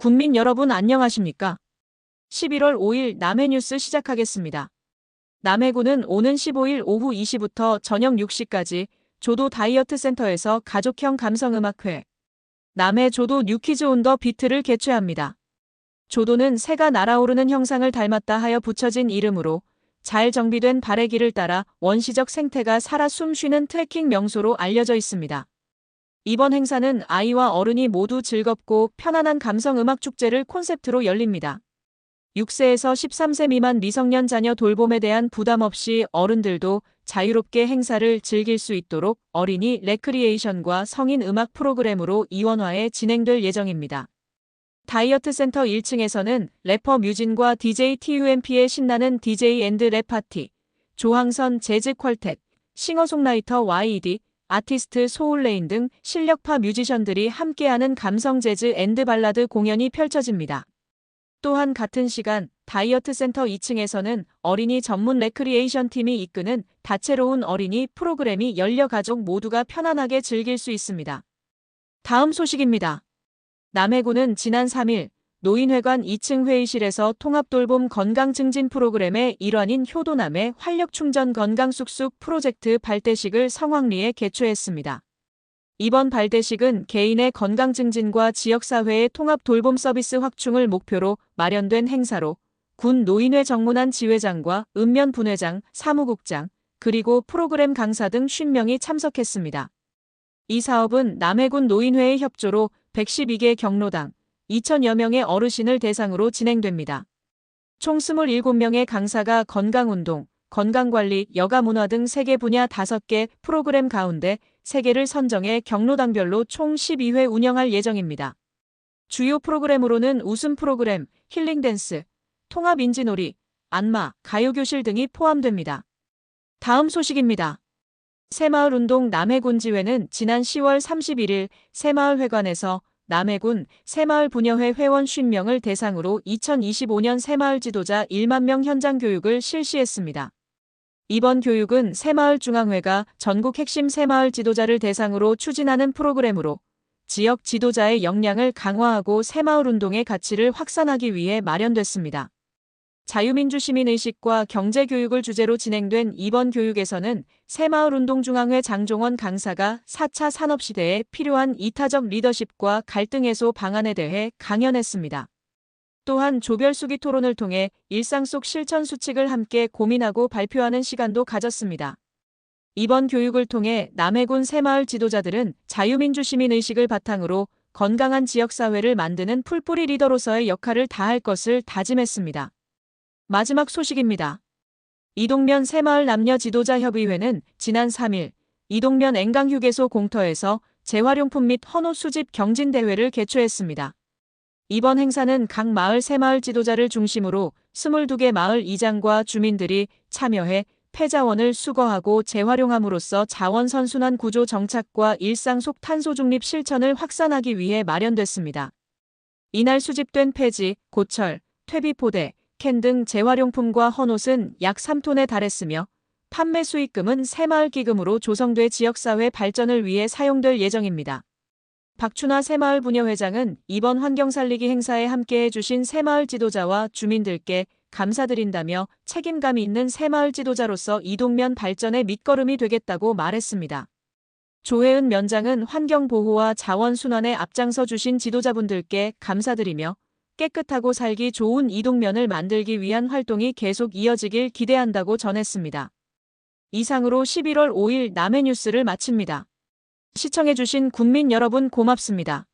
국민 여러분 안녕하십니까? 11월 5일 남해 뉴스 시작하겠습니다. 남해군은 오는 15일 오후 2시부터 저녁 6시까지 조도 다이어트 센터에서 가족형 감성음악회 남해 조도 뉴키즈 온 더 비트를 개최합니다. 조도는 새가 날아오르는 형상을 닮았다 하여 붙여진 이름으로 잘 정비된 발의 길을 따라 원시적 생태가 살아 숨쉬는 트레킹 명소로 알려져 있습니다. 이번 행사는 아이와 어른이 모두 즐겁고 편안한 감성 음악 축제를 콘셉트로 열립니다. 6세에서 13세 미만 미성년 자녀 돌봄에 대한 부담 없이 어른들도 자유롭게 행사를 즐길 수 있도록 어린이 레크리에이션과 성인 음악 프로그램으로 이원화해 진행될 예정입니다. 다이어트 센터 1층에서는 래퍼 뮤진과 DJ TUMP의 신나는 DJ 앤드 랩 파티, 조항선 재즈 퀄텟, 싱어송라이터 YED, 아티스트 소울레인 등 실력파 뮤지션들이 함께하는 감성 재즈 앤드 발라드 공연이 펼쳐집니다. 또한 같은 시간 다이어트 센터 2층에서는 어린이 전문 레크리에이션 팀이 이끄는 다채로운 어린이 프로그램이 열려 가족 모두가 편안하게 즐길 수 있습니다. 다음 소식입니다. 남해군은 지난 3일 노인회관 2층 회의실에서 통합돌봄 건강증진 프로그램의 일환인 효도남의 활력충전 건강쑥쑥 프로젝트 발대식을 성황리에 개최했습니다. 이번 발대식은 개인의 건강증진과 지역사회의 통합돌봄 서비스 확충을 목표로 마련된 행사로 군 노인회 정문안 지회장과 읍면 분회장, 사무국장, 그리고 프로그램 강사 등 50명이 참석했습니다. 이 사업은 남해군 노인회의 협조로 112개 경로당 2천여 명의 어르신을 대상으로 진행됩니다. 총 27명의 강사가 건강운동, 건강관리, 여가문화 등 3개 분야 5개 프로그램 가운데 3개를 선정해 경로당별로 총 12회 운영할 예정입니다. 주요 프로그램으로는 웃음 프로그램, 힐링댄스, 통합인지놀이, 안마, 가요교실 등이 포함됩니다. 다음 소식입니다. 새마을운동 남해군지회는 지난 10월 31일 새마을회관에서 남해군 새마을 분여회 회원 50명을 대상으로 2025년 새마을 지도자 1만 명 현장 교육을 실시했습니다. 이번 교육은 새마을 중앙회가 전국 핵심 새마을 지도자를 대상으로 추진하는 프로그램으로 지역 지도자의 역량을 강화하고 새마을 운동의 가치를 확산하기 위해 마련됐습니다. 자유민주 시민의식과 경제교육을 주제로 진행된 이번 교육에서는 새마을운동중앙회 장종원 강사가 4차 산업시대에 필요한 이타적 리더십과 갈등 해소 방안에 대해 강연했습니다. 또한 조별수기 토론을 통해 일상 속 실천 수칙을 함께 고민하고 발표하는 시간도 가졌습니다. 이번 교육을 통해 남해군 새마을 지도자들은 자유민주 시민의식을 바탕으로 건강한 지역사회를 만드는 풀뿌리 리더로서의 역할을 다할 것을 다짐했습니다. 마지막 소식입니다. 이동면 새마을 남녀 지도자 협의회는 지난 3일 이동면 앵강 휴게소 공터에서 재활용품 및 헌옷 수집 경진 대회를 개최했습니다. 이번 행사는 각 마을 새마을 지도자를 중심으로 22개 마을 이장과 주민들이 참여해 폐자원을 수거하고 재활용함으로써 자원 선순환 구조 정착과 일상 속 탄소 중립 실천을 확산하기 위해 마련됐습니다. 이날 수집된 폐지, 고철, 퇴비 포대, 캔 등 재활용품과 헌옷은 약 3톤에 달했으며 판매 수익금은 새마을 기금으로 조성돼 지역사회 발전을 위해 사용될 예정입니다. 박춘화 새마을 분여회장은 이번 환경살리기 행사에 함께해 주신 새마을 지도자와 주민들께 감사드린다며 책임감 있는 새마을 지도자로서 이동면 발전의 밑거름이 되겠다고 말했습니다. 조혜은 면장은 환경보호와 자원순환에 앞장서 주신 지도자분들께 감사드리며 깨끗하고 살기 좋은 이동면을 만들기 위한 활동이 계속 이어지길 기대한다고 전했습니다. 이상으로 11월 5일 남해 뉴스를 마칩니다. 시청해주신 국민 여러분 고맙습니다.